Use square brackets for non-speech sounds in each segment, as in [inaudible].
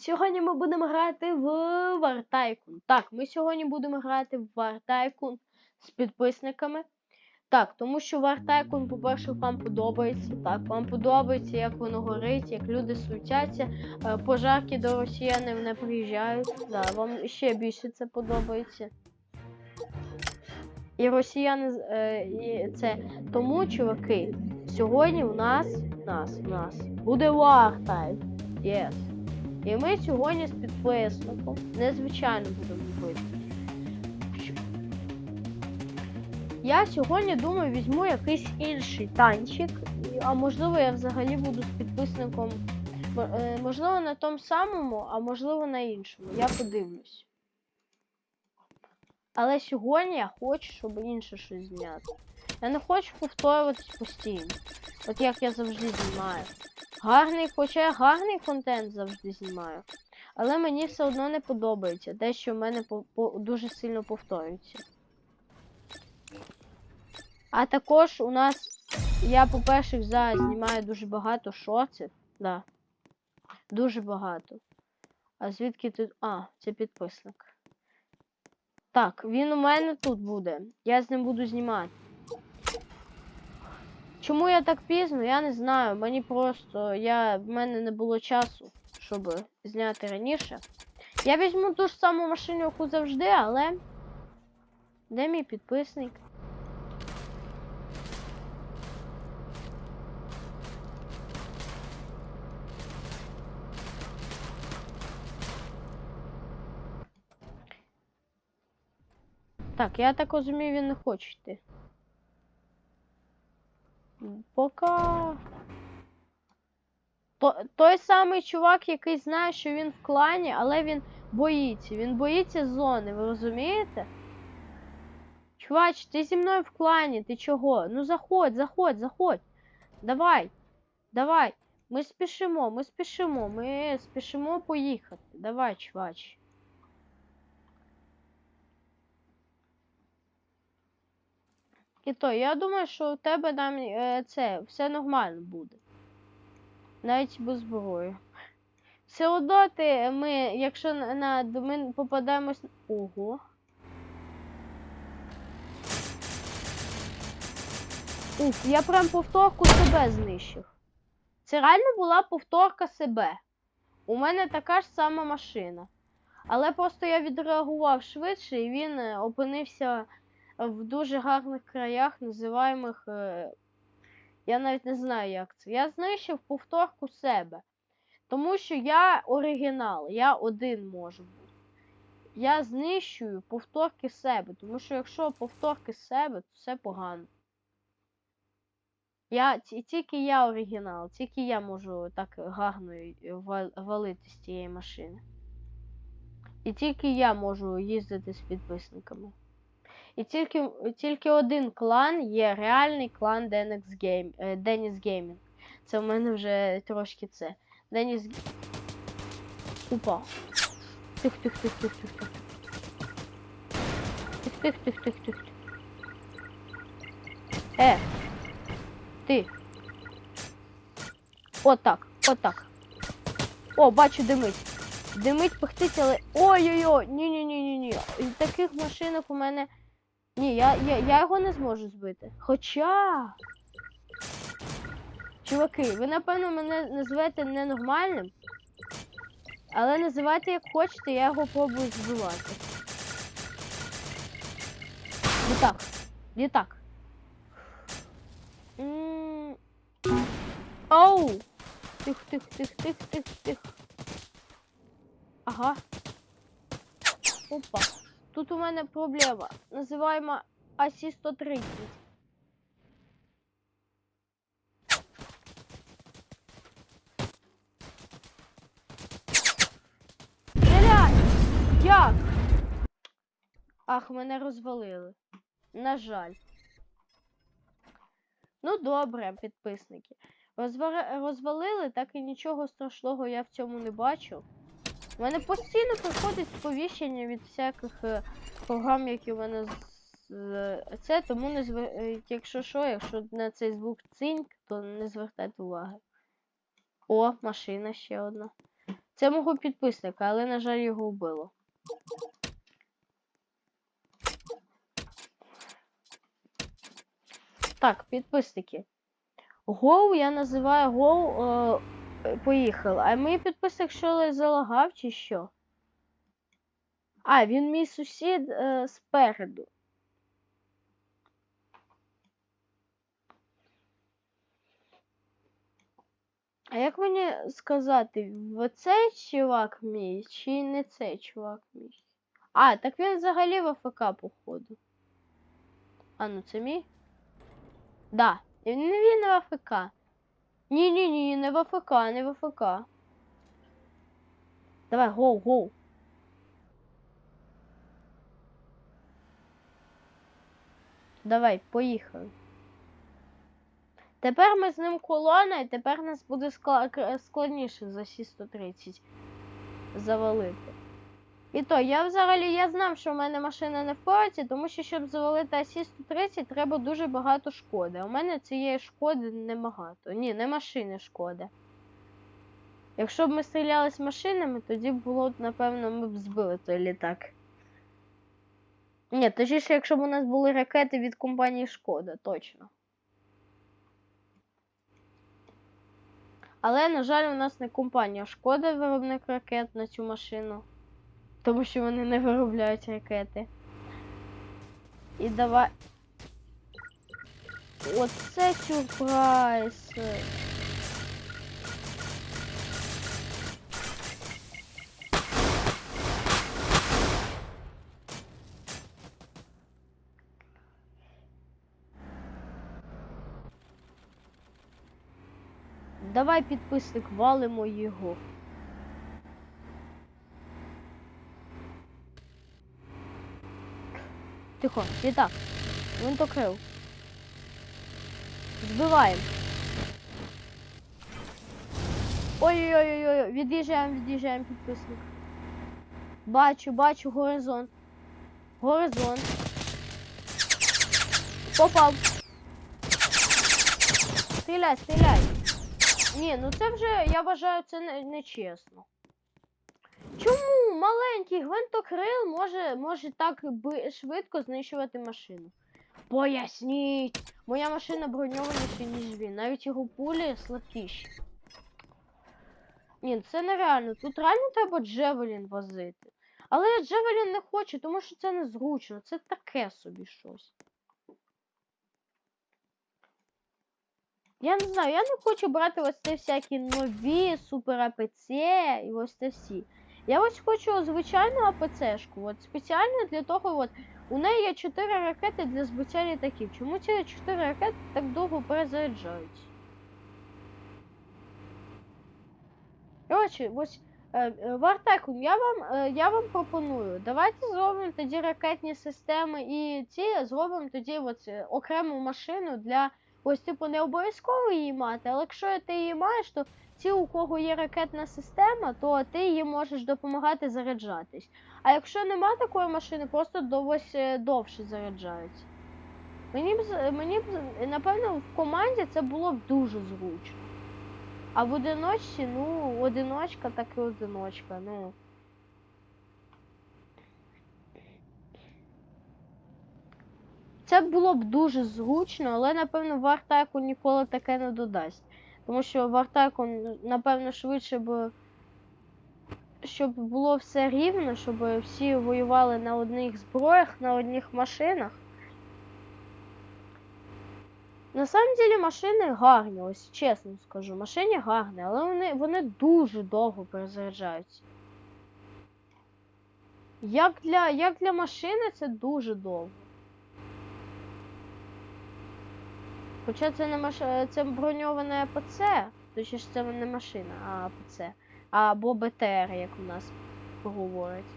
Сьогодні ми будемо грати в Tycoon. Так, ми сьогодні будемо грати в Tycoon з підписниками. Так, тому що Tycoon, по-перше, вам подобається. Так, вам подобається, як воно горить, як люди суетяться, е, пожарки до росіянів не приїжджають. Да, вам ще більше це подобається. І росіяни е, і це тому, чуваки, сьогодні у нас, у нас, у нас буде Time. Yes. І ми сьогодні з підписником незвичайно будемо робити. Я сьогодні думаю, візьму якийсь інший танчик, а можливо я взагалі буду з підписником. е, Можливо, на тому самому, а можливо на іншому. Я подивлюсь. Але сьогодні я хочу, щоб інше щось зняти. Я не хочу повторюватись постійно. От як я завжди знімаю. Гарний, хоча я гарний контент завжди знімаю. Але мені все одно не подобається. Дещо в мене по, по, дуже сильно повторюється. А також у нас, я, по-перше, зараз знімаю дуже багато шортів. Да. Дуже багато. А звідки тут. А, це підписник. Так, він у мене тут буде. Я з ним буду знімати. Чому я так пізно, я не знаю. Мені просто я, в мене не було часу, щоб зняти раніше. Я візьму ту ж саму машину, яку завжди, але. Де мій підписник? Так, я так розумію, він не хоче йти. М, Пока. То, той самий чувак, який знає, що він в клані, але він боїться. Він боїться зони, ви розумієте? Чувач, ти зі мною в клані, ти чого? Ну заходь, заходь, заходь. Давай, давай. Ми спішимо, ми спішимо, ми спішимо поїхати. Давай, чувач. І то, я думаю, що у тебе там е, це все нормально буде. Навіть без зброї. Все одно ти, ми, якщо на, на ми попадаємось. Ого. Уф, я прям повторку себе знищив. Це реально була повторка себе. У мене така ж сама машина. Але просто я відреагував швидше і він е, опинився в дуже гарних краях, називаємих. е, Я навіть не знаю, як це. Я знищив повторку себе. Тому що я оригінал, я один можу бути. Я знищую повторки себе, тому що якщо повторки себе, то все погано. Я, тільки я оригінал, тільки я можу так гарно валити з цієї машини. І тільки я можу їздити з підписниками. І тільки, тільки один клан є реальний клан Denix Game, Dennis Gaming. Це в мене вже трошки це. Деніс. Упав. Тих, тих, тих, тих, тих, тих. Тих, тих, тих, тих. Е. Ти. Отак, отак. О, бачу, димить. Димить, пихтить, але. Ой-ой-ой! Ні-ні-ні-ні-ні. Таких машинок у мене. Ні, я, я, я його не зможу збити. Хоча. Чуваки, ви напевно мене назвете ненормальним. Але називайте як хочете, я його пробую збивати. Літак. Літак. Оу! Тих, тих, тих, тих, тих, тих. Ага. Опа. Тут у мене проблема. Називаємо Асі 130. Стріляй! Як? Ах, мене розвалили. На жаль. Ну, добре, підписники. Розвар- Розвалили, так і нічого страшного я в цьому не бачу. У мене постійно приходить сповіщення від всяких е, програм, які в мене з- з- це, тому не звер... е, якщо що, якщо на цей звук цинк, то не звертайте уваги. О, машина ще одна. Це мого підписника, але, на жаль, його вбило. Так, підписники. Гоу я називаю Гоу. Поїхали. А мій підписник що залагав чи що? А, він мій сусід е, спереду. А як мені сказати, цей чувак мій, чи не цей чувак мій? А, так він взагалі в АФК, походу. А, ну це мій? Да, він він в АФК. Ні, ні, ні, не в АФК, не в АФК. Давай, гоу, гоу. Давай, поїхали. Тепер ми з ним колона, і тепер нас буде складніше за Сі-130 завалити. І то, я взагалі я знав, що в мене машина не впорається, тому що, щоб завалити Асі-130, треба дуже багато шкоди. У мене цієї шкоди небагато. Ні, не машини шкоди. Якщо б ми стріляли з машинами, тоді було, б, напевно, ми б збили той літак. Ні, точніше, якщо б у нас були ракети від компанії Шкода, точно. Але, на жаль, у нас не компанія Шкода виробник ракет на цю машину. Тому що вони не виробляють ракети. І давай. Оце сюрприз. Давай підписник валимо його. Тихо, літак. Винтокрил. Збиваємо. Ой-ой-ой, від'їжджаємо, від'їжджаємо підписник. Бачу, бачу горизонт. Горизонт. Попав. Стріляй, стріляй. Ні, ну це вже, я вважаю, це не, нечесно. Чому маленький гвинтокрил може, може так швидко знищувати машину? Поясніть! Моя машина броньованіша, ніж він. Навіть його пулі слабкіші. Ні, це нереально. Тут реально треба Джевелін возити. Але я Джевелін не хочу, тому що це незручно. Це таке собі щось. Я не знаю, я не хочу брати ось ці всякі нові супер АПЦ і ось це всі. Я ось хочу звичайну АПЦшку, от спеціально для того, от у неї є 4 ракети для збиття літаків. Чому ці 4 ракети так довго перезаряджають? Коротше, ось е, е, Вартекун, я вам, е, я вам пропоную. Давайте зробимо тоді ракетні системи і ці зробимо тоді от, окрему машину для. Ось, типу, не обов'язково її мати, але якщо ти її маєш, то ті, у кого є ракетна система, то ти її можеш допомагати заряджатись. А якщо нема такої машини, просто до ось е, довше заряджаються. Мені б мені б напевно в команді це було б дуже зручно. А в одиночці, ну, одиночка, так і одиночка, ну. Це було б дуже зручно, але напевно Вартайку ніколи таке не додасть. Тому що Вартайку, напевно, швидше б. Щоб було все рівно, щоб всі воювали на одних зброях, на одних машинах. На самом деле машини гарні, ось чесно скажу. Машини гарні, але вони, вони дуже довго перезаряджаються. Як для, як для машини це дуже довго. Хоча це не маш... це броньоване АПЦ, точніше це не машина, а АПЦ. Або БТР, як у нас говорять.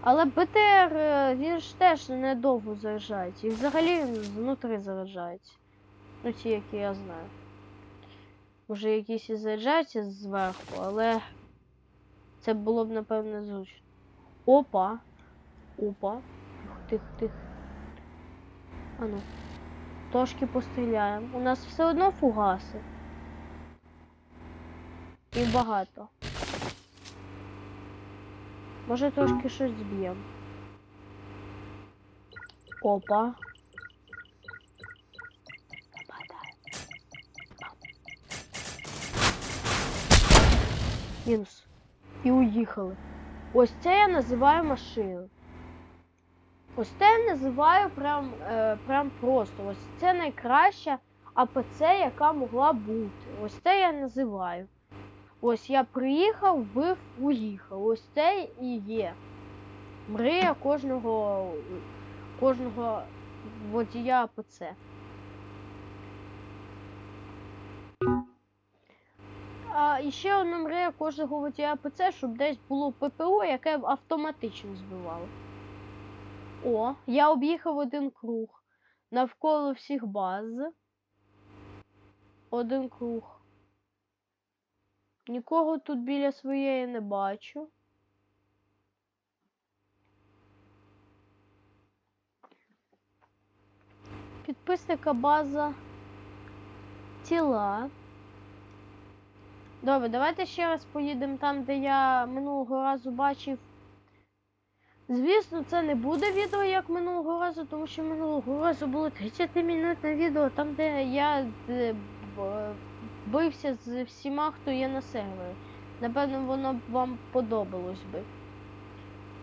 Але БТР, е, він ж теж недовго заряджається. І взагалі знутри заряджається. Ну, ті, які я знаю. Може якісь і заряджаються зверху, але це було б, напевно, зручно. Опа. Опа. Тих, тих. Ану. Трошки постріляємо. У нас все одно фугаси. І багато. Може трошки щось зб'ємо. Опа. Мінус. І уїхали. Ось це я називаю машиною. Ось це я називаю прям, е, прям просто. Ось це найкраща АПЦ, яка могла бути. Ось це я називаю. Ось я приїхав, вбив, уїхав. Ось це і є. Мрія кожного, кожного водія АПЦ. А ще одна мрія кожного водія АПЦ, щоб десь було ППО, яке автоматично збивало. О, я об'їхав один круг навколо всіх баз. Один круг. Нікого тут біля своєї не бачу. Підписника база тіла. Добре, давайте ще раз поїдемо там, де я минулого разу бачив. Звісно, це не буде відео як минулого разу, тому що минулого разу було 30-минутне відео, там, де я е, бився з всіма, хто є на сервері. Напевно, воно б вам подобалось би.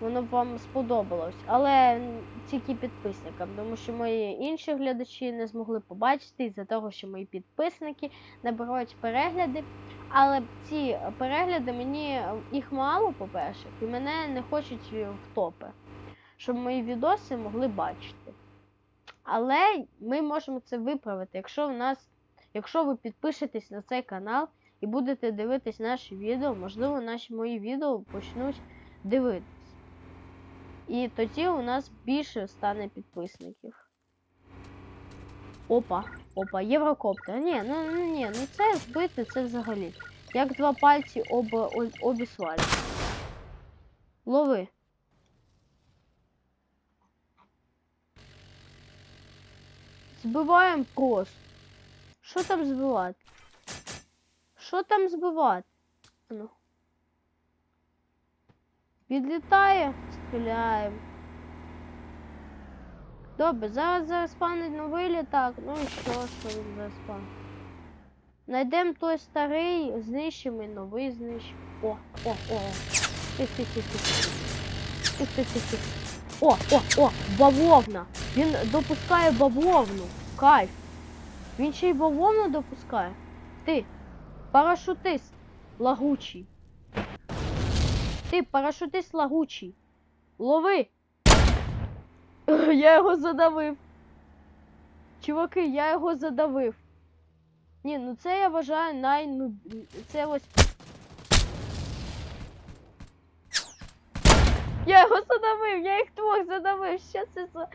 Воно б вам сподобалось. Але тільки підписникам, тому що мої інші глядачі не змогли побачити із-за того, що мої підписники набирають перегляди. Але ці перегляди мені їх мало, по-перше, і мене не хочуть в топи, щоб мої відоси могли бачити. Але ми можемо це виправити, якщо у нас, якщо ви підпишетесь на цей канал і будете дивитись наші відео, можливо, наші мої відео почнуть дивитись. І тоді у нас більше стане підписників. Опа, опа, єврокоптер. Ні, ну ну, ні, ну це збити, це взагалі. Як два пальці об, об, об. Лови. Збиваємо просто. Що там збивати? Що там збивати? Ну. Підлітає, стріляємо. Добре, зараз зареспавнить новий літак. Ну і що, що він зареспавнить? Найдемо той старий, знищимо і новий знищимо. О, о, о. Тих, тих, тих. О, о, о, бавовна. Він допускає бавовну. Кайф. Він ще й бавовну допускає. Ти, парашутист лагучий. Ти, парашутист лагучий. Лови. [laughs] Я його задавив. Чуваки, я його задавив. Ні, ну це я вважаю най... ну, Це ось. Я його задавив, я їх двох задавив. Що це за.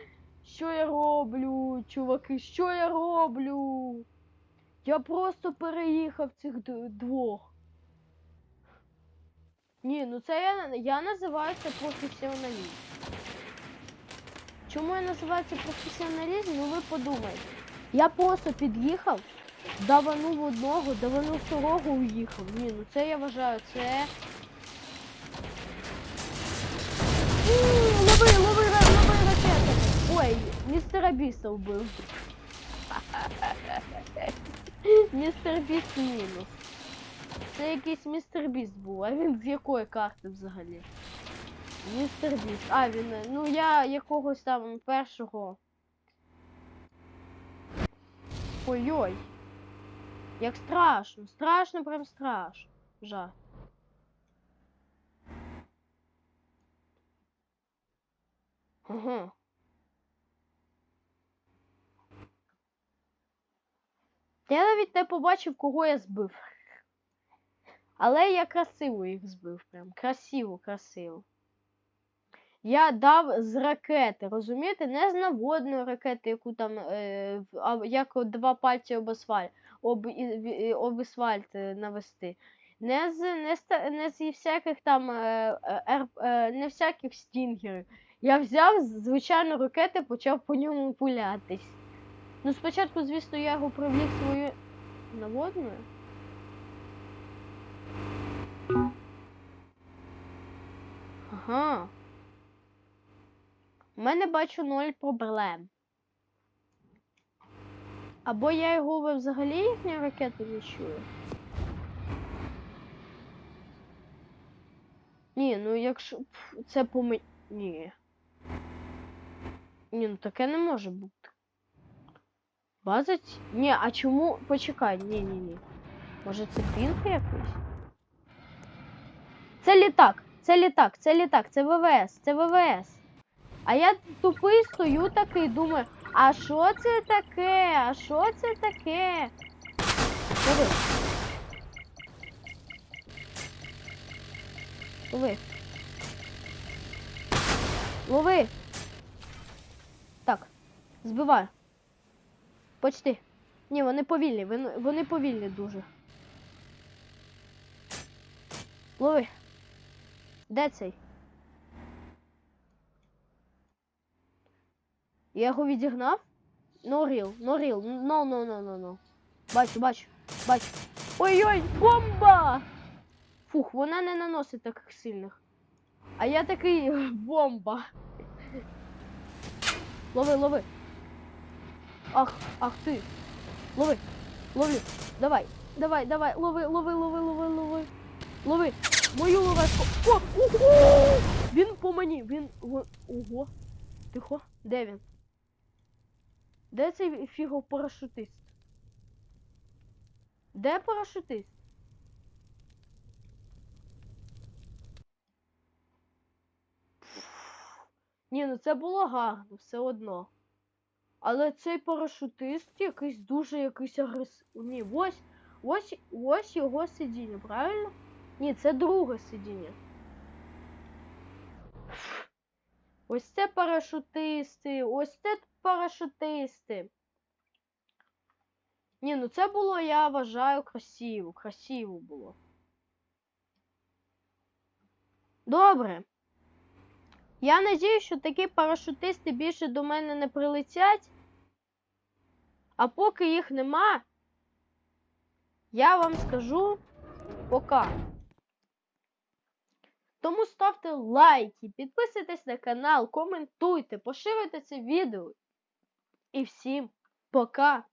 Що я роблю, чуваки? Що я роблю? Я просто переїхав цих двох. Ні, ну це я, я називаю це професіоналізм. Чому я називаю професіоналізм? Ну ви подумайте. Я просто під'їхав, даванув одного, даванув второго, уїхав. Ні, ну це я вважаю, це. Лови, лови, лови ракету. Ой, містера Біста вбив. [laughs] Містер Біст мінус. Це якийсь містер Біст був, а він з якої карти взагалі? Містер Біст. А, він. е, Ну я якогось там першого. Ой-ой. Як страшно. Страшно, прям страшно. Жах. Ага. Я навіть не побачив, кого я збив. Але я красиво їх збив. Прям красиво, красиво. Я дав з ракети, розумієте? Не з наводної ракети, яку там, е, як два пальці об асфальт, об, об асфальт е, навести. Не з, не, з, не зі всяких там, е, е, е, не всяких стінгерів. Я взяв з- звичайну ракети, почав по ньому пулятись. Ну, спочатку, звісно, я його привлік свою наводною. Ага. У мене бачу ноль проблем. Або я його взагалі їхні ракети не чую. Ні, ну якщо це по ме- Ні. Ні, ну таке не може бути. База ці- Ні, а чому. Почекай, ні, ні, ні. Може це пінг якийсь? Це літак, це літак, це літак, це ВВС, це ВВС. А я тупий стою такий, думаю, а що це таке? А що це таке? Диви. Лови. Лови. Так, збиваю. Почти. Ні, вони повільні, вони, вони повільні дуже. Лови. Де цей? Я його відігнав? No real, no, no, no, no, no. Бачу, бачу, бачу. Ой-ой, бомба! Фух, вона не наносить таких сильних. А я такий [laughs] бомба. Лови, лови. Ах, ах ти. Лови, лови. Давай, давай, давай, лови, лови, лови, лови, лови. Лови. Мою ловешку. О, ого! Він по мені, він. Ого. Тихо. Де він? Де цей фіго парашутист? Де парашутист? Ні, ну це було гарно, все одно. Але цей парашутист якийсь дуже якийсь агресивний. Ні, ось, ось, ось його сидіння, правильно? Ні, це друге сидіння. Ось це парашутисти, ось це парашутисти. Ні, ну це було, я вважаю, красиво. Красиво було. Добре. Я надію, що такі парашутисти більше до мене не прилетять. А поки їх нема, я вам скажу пока. Тому ставте лайки, підписуйтесь на канал, коментуйте, поширюйте це відео. І всім пока!